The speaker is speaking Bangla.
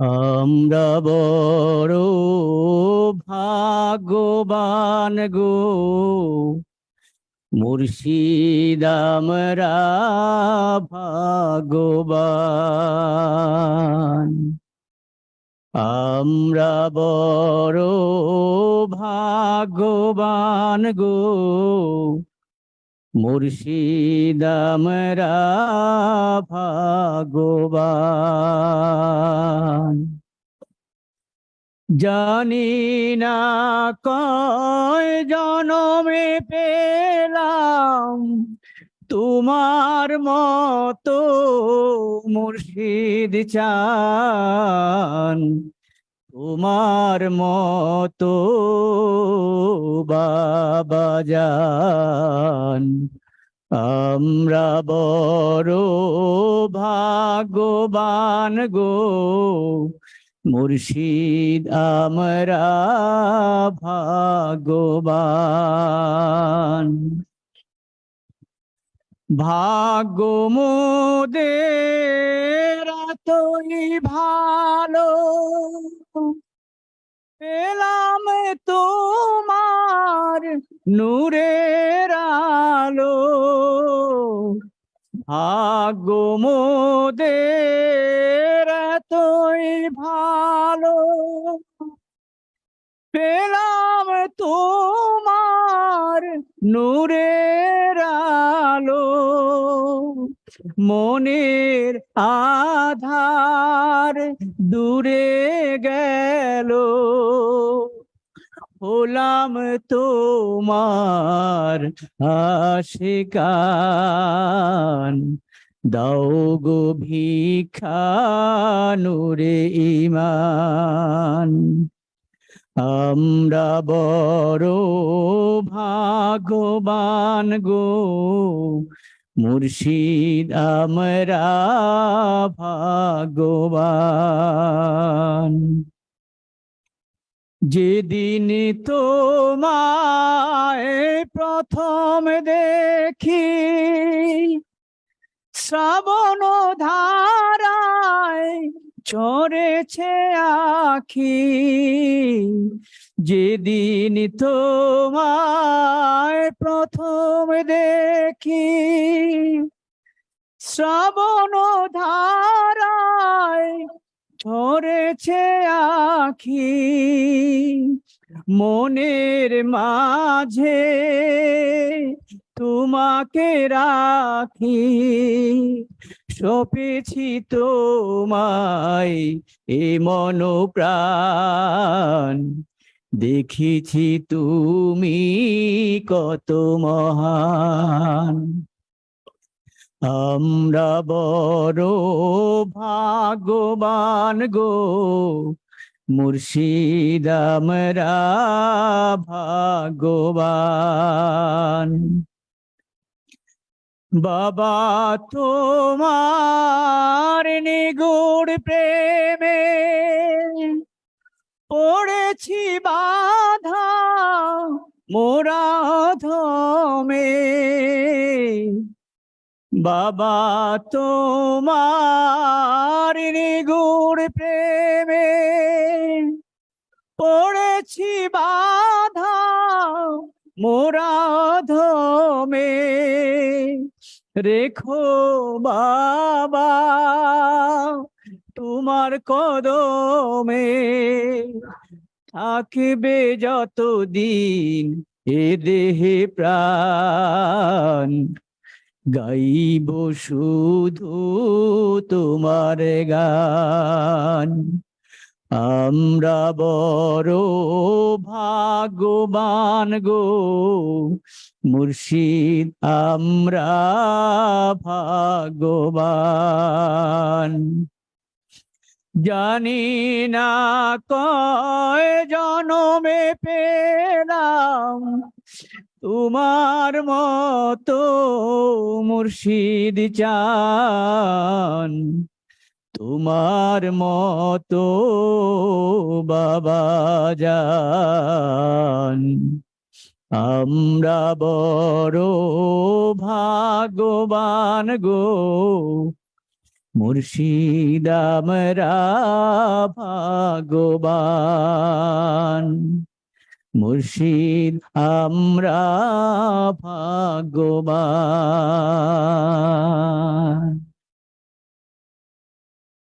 আমরা বড় ভাগ্যবান গো। মুর্শিদ আমরা ভাগ্যবান। আমরা বড় ভাগ্যবান গো। মুর্শিদ আমরা ভাগ্যবান। জানি না কয় জনমে পেলাম, তোমার মতো মুর্শিদ চান, তোমার মতো বাবা যান। আমরা বড় ভাগ্যবান গো মুর্শিদ আমরা ভাগ্যবান। ভাগ্য মোদের এতই ভালো। পেলাম তোমার নূরের আলো। ভাগ্য মোদের এতই ভালো পেলাম তোমার নূরের আলো মনের আধার দূরে গেল। হলাম তোমার আশিকান দাও গো ভিক্ষা নূরে ইমান আমরা বড় ভাগ্যবান গো, মুর্শিদ আমরা ভাগ্যবান। যেদিন তোমায় প্রথম দেখি শ্রাবণ ধারায় চড়েছে আখি। যেদিন তোমায় প্রথম দেখি শ্রাবণ ধারায় ঝরেছে আখি। মনের মাঝে তোমাকে রাখি, সপেছি তোমায় এ মন প্রাণ দেখেছি তুমি কত মহান। আমরা বড় ভাগবান গো মুর্শিদ আমরা ভাগ্যবান। বাবা তোমার নিগুড় প্রেমে পড়েছি বাধা মোরা ধমে। বাবা তোমার নিগুড় প্রেমে পড়েছি বাধা মোরা ধমে রেখো বাবা, তোমার কদমে থাকবে যতদিন এ দেহে প্রাণ। গাইব শুধু তোমার গান। আমরা বড় ভাগবান গো, মুর্শিদ আমরা ভাগ্যবান। জানি না কয় জনমে পেলাম, তোমার মতো মুর্শিদ চান। তোমার মতো বাবা যান আমরা বড় ভাগবান গো। মুর্শিদ আমরা ভাগ্যবান। মুর্শিদ আমরা ভাগ্যবান।